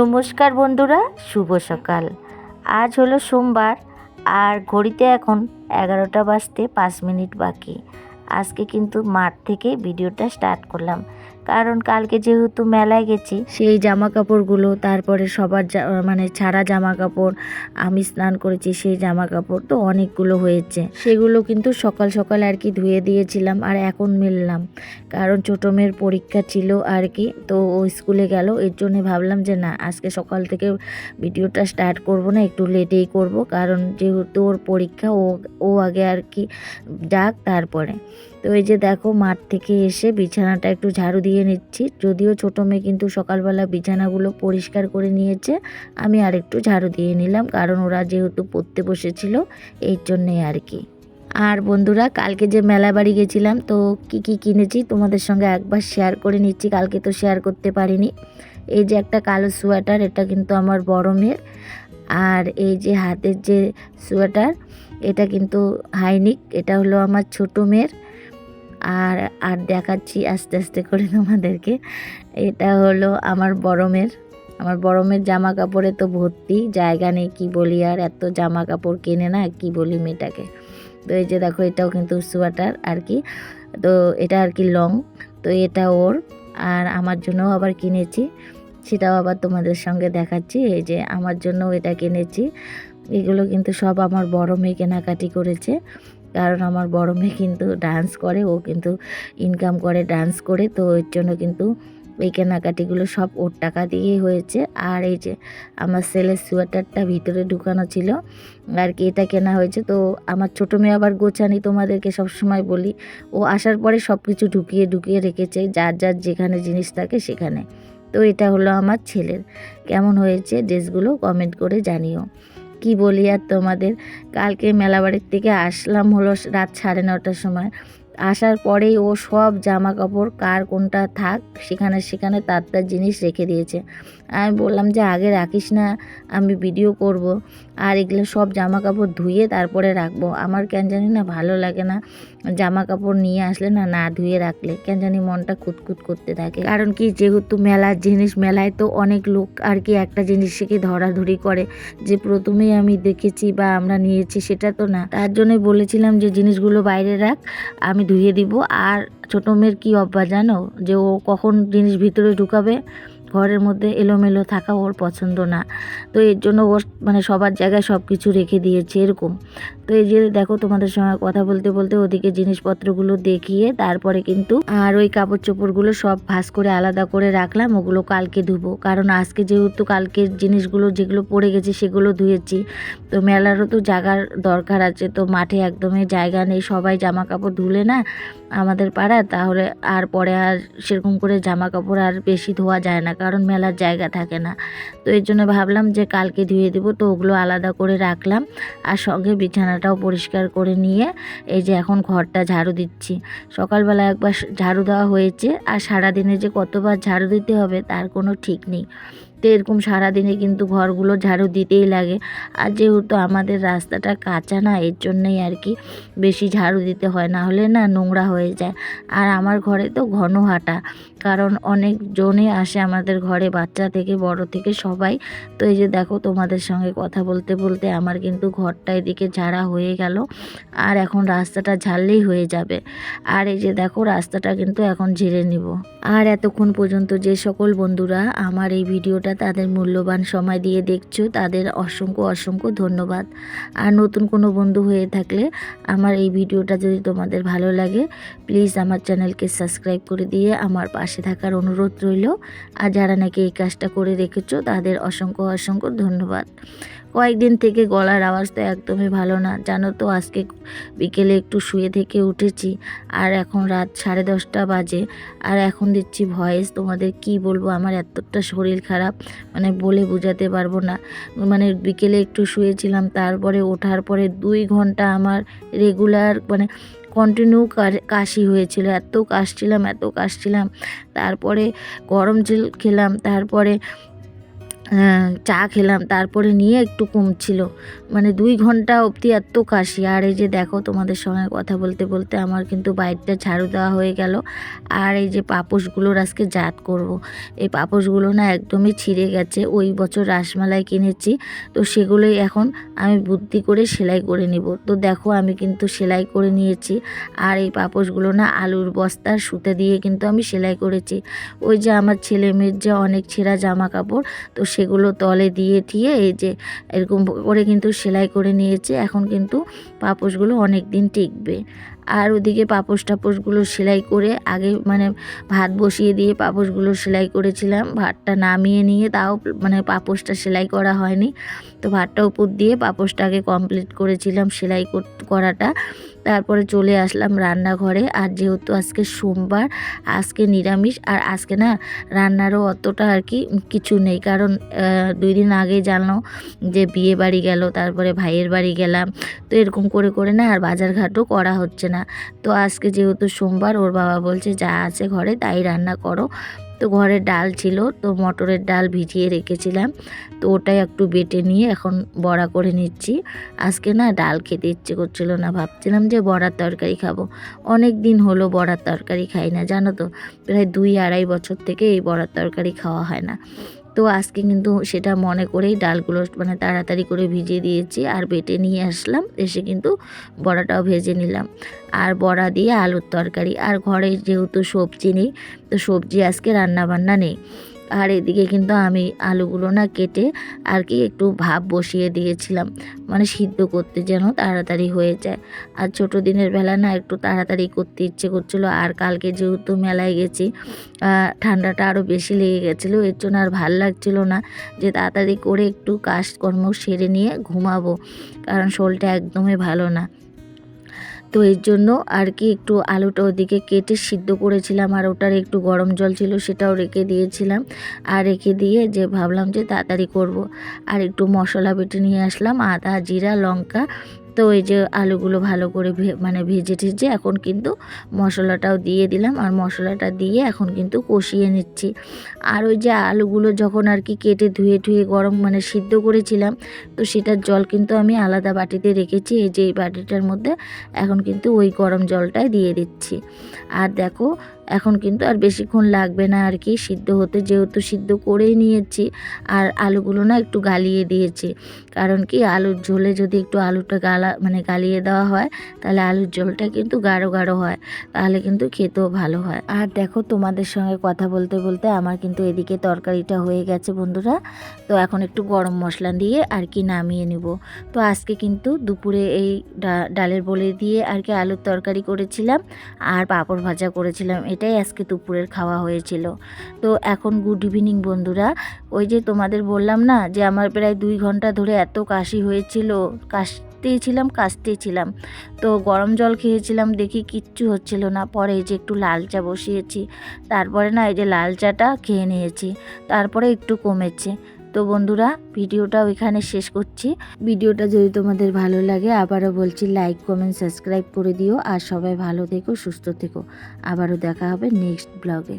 নমস্কার বন্ধুরা, শুভ সকাল। আজ হলো সোমবার, আর ঘড়িতে এখন এগারোটা বাজতে পাঁচ মিনিট বাকি। আজকে কিন্তু মাঠ থেকে ভিডিওটা স্টার্ট করলাম। কারণ কালকে যেহেতু মেলায় গেছি, সেই জামা কাপড়গুলো তারপরে সবার মানে ছাড়া জামা কাপড় আমি স্নান করেছি সেই জামা কাপড় তো অনেকগুলো হয়েছে। সেগুলো কিন্তু সকাল সকাল আর কি ধুয়ে দিয়েছিলাম আর এখন মিললাম। কারণ ছোটো মেয়ের পরীক্ষা ছিল আর কি, তো ও স্কুলে গেল, এর জন্যে ভাবলাম যে না, আজকে সকাল থেকে ভিডিওটা স্টার্ট করব না, একটু লেটেই করব, কারণ যেহেতু ওর পরীক্ষা, ও ও আগে আর কি যাক তারপরে। তো এই যে দেখো মাঠ থেকে এসে বিছানাটা একটু ঝাড়ু দিয়ে নিচ্ছি। যদিও ছোটো মেয়ে কিন্তু সকালবেলা বিছানাগুলো পরিষ্কার করে নিয়েছে, আমি আর একটু ঝাড়ু দিয়ে নিলাম, কারণ ওরা যেহেতু পড়তে বসেছিল, এই জন্যেই আর কি। আর বন্ধুরা, কালকে যে মেলা বাড়ি গেছিলাম, তো কি কি কিনেছি তোমাদের সঙ্গে একবার শেয়ার করে নিচ্ছি, কালকে তো শেয়ার করতে পারিনি। এই যে একটা কালো সোয়েটার এটা কিন্তু আমার বড় মেয়ের। আর এই যে হাতের যে সোয়েটার এটা কিন্তু হাইনিক, এটা হলো আমার ছোটো মেয়ের। আর আর দেখাচ্ছি আস্তে আস্তে করে তোমাদেরকে। এটা হলো আমার বরমের আমার বরমের জামা কাপড়ে তো ভর্তি, জায়গা নেই কি বলি আর এত জামা কাপড় কেনে না, কি বলি মেয়েটাকে। তো এই যে দেখো, এটাও কিন্তু সোয়াটার আর কি। তো এটা আর কি লং, তো এটা ওর। আর আমার জন্যও আবার কিনেছি, সেটাও আবার তোমাদের সঙ্গে দেখাচ্ছি। এই যে আমার জন্য এটা কিনেছি, এগুলো কিন্তু সব আমার বড় মেয়ে কেনাকাটি করেছে। কারণ আমার বড় মেয়ে কিন্তু ডান্স করে, ও কিন্তু ইনকাম করে ডান্স করে, তো এর জন্য কিন্তু এই কেনাকাটিগুলো সব ওর টাকা দিয়েই হয়েছে। আর এই যে আমার ছেলের সোয়েটারটা ভিতরে ঢুকানো ছিল, আর কি এটা কেনা হয়েছে, তো আমার ছোটো মেয়ে আবার গোছানি তোমাদেরকে সব সময় বলি, ও আসার পরে সব কিছু ঢুকিয়ে ঢুকিয়ে রেখেছে, যার যার যেখানে জিনিস থাকে সেখানে। তো এটা হলো আমার ছেলের। কেমন হয়েছে ড্রেসগুলো কমেন্ট করে জানিও। কি বলি আর তোমাদের? কালকে মেলা বাড়ির থেকে আসলাম হলো রাত সাড়ে নটার সময়। আসার পরেই ও সব জামা কাপড় কার কোনটা থাক, সেখানে সেখানে তার তার জিনিস রেখে দিয়েছে। আমি বললাম যে, আগে রাখিস না, আমি ভিডিও করব। আর এগুলো সব জামা কাপড় ধুয়ে তারপরে রাখব। আমার কেন জানি না ভালো লাগে না জামা কাপড় নিয়ে আসলে না না ধুয়ে রাখলে কেন জানি মনটা খুঁতখুত করতে থাকে। কারণ কি, যেহেতু মেলার জিনিস, মেলায় তো অনেক লোক আর কি একটা জিনিসকে ধরাধরি করে যে, প্রথমেই আমি দেখেছি বা আমরা নিয়েছি সেটা তো না। তার জন্যই বলেছিলাম যে, জিনিসগুলো বাইরে রাখ, আমি ধুয়ে দিব। আর ছোটো মেয়ের কী অভ্যাস জানো? যে, ও কখন জিনিস ভিতরে ঢুকাবে? ঘরের মধ্যে এলোমেলো থাকা ওর পছন্দ না। তো এর জন্য ওর মানে সবার জায়গায় সব কিছু রেখে দিয়েছে এরকম। তো এই যে দেখো তোমাদের সঙ্গে কথা বলতে বলতে ওদিকে জিনিসপত্রগুলো দেখিয়ে তারপরে কিন্তু আর ওই কাপড় চোপড়গুলো সব ভাঁজ করে আলাদা করে রাখলাম, ওগুলো কালকে ধুবো। কারণ আজকে যেহেতু কালকের জিনিসগুলো যেগুলো পড়ে গেছে সেগুলো ধুয়েছি। তো মেলারও তো জায়গার দরকার আছে, তো মাঠে একদমই জায়গা নেই, সবাই জামা কাপড় ধুলে না আমাদের পাড়া তাহলে আর পরে আর সেরকম করে জামা কাপড় আর বেশি ধোয়া যায় না, কারণ মেলার জায়গা থাকে না। তো এর জন্য ভাবলাম যে কালকে ধুয়ে দেবো, তো ওগুলো আলাদা করে রাখলাম। আর সঙ্গে বিছানাটাও পরিষ্কার করে নিয়ে এই যে এখন ঘরটা ঝাড়ু দিচ্ছি। সকালবেলা একবার ঝাড়ু দেওয়া হয়েছে, আর সারাদিনে যে কতবার ঝাড়ু দিতে হবে তার কোনো ঠিক নেই। তো এরকম সারাদিনে কিন্তু ঘরগুলো ঝাড়ু দিতেই লাগে। আর যেহেতু আমাদের রাস্তাটা কাঁচা না, এর জন্যই আর কি বেশি ঝাড়ু দিতে হয়, না হলে না নোংরা হয়ে যায়। আর আমার ঘরে তো ঘন হাঁটা, কারণ অনেক জনে আসে আমাদের ঘরে, বাচ্চা থেকে, বড় থেকে, সবাই। তো এই যে দেখো তোমাদের সঙ্গে কথা বলতে বলতে আমার কিন্তু ঘরটা এদিকে ঝাড়া হয়ে গেল, আর এখন রাস্তাটা ঝাড়লেই হয়ে যাবে। আর এই যে দেখো রাস্তাটা কিন্তু এখন ঝেড়ে নিব। আর এতক্ষণ পর্যন্ত যে সকল বন্ধুরা আমার এই ভিডিওটা তাদের মূল্যবান সময় দিয়ে দেখছ, তাদের অসংখ্য অসংখ্য ধন্যবাদ। আর নতুন কোনো বন্ধু হয়ে থাকলে আমার এই ভিডিওটা যদি তোমাদের ভালো লাগে প্লিজ আমার চ্যানেলকে সাবস্ক্রাইব করে দিয়ে আমার পাশে থাকার অনুরোধ রইল। আর যারা নাকি এই কাজটা করে রেখেছো, তাদের অসংখ্য অসংখ্য ধন্যবাদ। কয়েকদিন থেকে গলার আওয়াজ তো একদমই ভালো না। জানো তো, আজকে বিকেলে একটু শুয়ে থেকে উঠেছি, আর এখন রাত সাড়ে দশটা বাজে, আর এখন দিচ্ছি ভয়েস। তোমাদের কি বলব, আমার এতটা শরীর খারাপ মানে বলে বোঝাতে পারব না। মানে বিকেলে একটু শুয়েছিলাম, তারপরে ওঠার পরে দুই ঘণ্টা আমার রেগুলার মানে কন্টিনিউ কাশি হয়েছিল। এত কাশছিলাম এত কাশছিলাম, তারপরে গরম জল খেলাম, তারপরে চা খেলাম। তারপরে নিয়ে একটু কমছিল মানে দুই ঘণ্টা অবধি এত কাশি। আর এই যে দেখো, তোমাদের সঙ্গে কথা বলতে বলতে আমার কিন্তু বাইকটা ঝাড়ু দেওয়া হয়ে গেল। আর এই যে পাপোশগুলোর আজকে জাত করব। এই পাপোশগুলো না একদমই ছিঁড়ে গেছে। ওই বছর রাসমালাই কিনেছি। তো সেগুলোই এখন আমি বুদ্ধি করে সেলাই করে নিব। তো দেখো, আমি কিন্তু সেলাই করে নিয়েছি। আর এই পাপোশগুলো না আলুর বস্তার সুতে দিয়ে কিন্তু আমি সেলাই করেছি। ওই যে আমার ছেলে মেয়ের যে অনেক ছেঁড়া জামা কাপড় তো সেগুলো তলে দিয়ে ঠিয়ে এই যে এরকম করে কিন্তু সেলাই করে নিয়েছে। এখন কিন্তু পাপোশগুলো অনেক দিন টিকবে। আর ওদিকে পাপোশ টাপোশগুলো সেলাই করে আগে মানে ভাত বসিয়ে দিয়ে পাপোশগুলো সেলাই করেছিলাম। ভাতটা নামিয়ে নিয়ে তাও মানে পাপোশটা সেলাই করা হয়নি। তো ভাতটা উপর দিয়ে পাপোশটাকে কমপ্লিট করেছিলাম সেলাই কর- করাটা। তারপরে চলে আসলাম রান্নাঘরে। আর যেহেতু আজকে সোমবার, আজকে নিরামিষ আর আজকে না রান্নারও অতটা আর কি কিছু নেই। কারণ দুই দিন আগে জানো যে বিয়ে বাড়ি গেল, তারপরে ভাইয়ের বাড়ি গেলাম। তো এরকম করে করে না আর বাজার ঘাটও করা হচ্ছে না। তো আজকে যেহেতু সোমবার, ওর বাবা বলছে যা আছে ঘরে তাই রান্না করো। তো ঘরে ডাল ছিল, তো মটরের ডাল ভিজিয়ে রেখেছিলাম। তো ওটাই একটু বেটে নিয়ে এখন বড়া করে নিচ্ছি। আজকে না ডাল খেতে ইচ্ছে করছিল না, ভাবছিলাম যে বড়ার তরকারি খাব। অনেক দিন হলো বড়ার তরকারি খাই না, জানো তো? প্রায় দুই আড়াই বছর থেকে এই বড়ার তরকারি খাওয়া হয় না। তো আজকে কিন্তু সেটা মনে করেই ডালগুলো মানে তাড়াতাড়ি করে ভিজিয়ে দিয়েছি আর বেটে নিয়ে আসলাম। এসে কিন্তু বড়াটাও ভেজে নিলাম। আর বড়া দিয়ে আলুর তরকারি। আর ঘরে যেহেতু সবজি নেই, তো সবজি আজকে রান্না বান্না নেই। আর এদিকে কিন্তু আমি আলুগুলো না কেটে আর কি একটু ভাপ বসিয়ে দিয়েছিলাম। মানে সিদ্ধ করতে যেন তাড়াতাড়ি হয়ে যায়। আর ছোটো দিনের বেলা না একটু তাড়াতাড়ি করতে ইচ্ছে করছিল। আর কালকে যেহেতু মেলায় গেছি ঠান্ডাটা আরও বেশি লেগে গেছিল। এর জন্য আর ভালো লাগছিল না যে তাড়াতাড়ি করে একটু কাজকর্ম সেরে নিয়ে ঘুমাবো। কারণ শোলটা একদমই ভালো না। তো এর জন্য আর কি একটু আলুটা ওদিকে কেটে সিদ্ধ করেছিলাম আর ওটার একটু গরম জল ছিল সেটাও রেখে দিয়েছিলাম। আর রেখে দিয়ে যে ভাবলাম যে তাড়াতাড়ি করব। আর একটু মশলা বেটে নিয়ে আসলাম, আদা, জিরা, লঙ্কা তো এই যে আলুগুলো ভালো করে মানে ভেজে ঠেজে এখন কিন্তু মশলাটাও দিয়ে দিলাম। আর মশলাটা দিয়ে এখন কিন্তু কষিয়ে নিচ্ছি। আর ওই যে আলুগুলো যখন আর কি কেটে ধুয়ে ধুয়ে গরম মানে সিদ্ধ করেছিলাম, তো সেটার জল কিন্তু আমি আলাদা বাটিতে রেখেছি। এই যে এই বাটিটার মধ্যে এখন কিন্তু ওই গরম জলটাই দিয়ে দিচ্ছি। আর দেখো, এখন কিন্তু আর বেশিক্ষণ লাগবে না আর কি, সিদ্ধ হতে যেহেতু সিদ্ধ করেই নিয়েছি। আর আলুগুলো না একটু গালিয়ে দিয়েছি। কারণ কি, আলুর ঝোলে যদি একটু আলুটা গালা মানে গালিয়ে দেওয়া হয়, তাহলে আলুর ঝোলটা কিন্তু গাঢ় গাঢ় হয়, তাহলে কিন্তু খেতেও ভালো হয়। আর দেখো তোমাদের সঙ্গে কথা বলতে বলতে আমার কিন্তু এদিকে তরকারিটা হয়ে গেছে বন্ধুরা, তো এখন একটু গরম মশলা দিয়ে আর কি নামিয়ে নিব। তো আজকে কিন্তু দুপুরে এই ডালের বলে দিয়ে আর কি আলুর তরকারি করেছিলাম আর পাঁপড় ভাজা করেছিলাম, এটাই আজকে দুপুরের খাওয়া হয়েছিল। তো এখন গুড ইভিনিং বন্ধুরা, ওই যে তোমাদের বললাম না যে আমার প্রায় দুই ঘণ্টা ধরে এত কাশি হয়েছিল কাশতেই ছিলাম কাশতেই ছিলাম তো গরম জল খেয়েছিলাম, দেখি কিচ্ছু হচ্ছিল না। পরে এই যে একটু লাল চা বসিয়েছি, তারপরে না এই যে লাল চাটা খেয়ে নিয়েছি, তারপরে একটু কমেছে। তো বন্ধুরা, ভিডিওটাও এখানে শেষ করছি। ভিডিওটা যদি তোমাদের ভালো লাগে, আবারও বলছি লাইক কমেন্ট সাবস্ক্রাইব করে দিও। আর সবাই ভালো থেকো, সুস্থ থেকো। আবারও দেখা হবে নেক্সট ব্লগে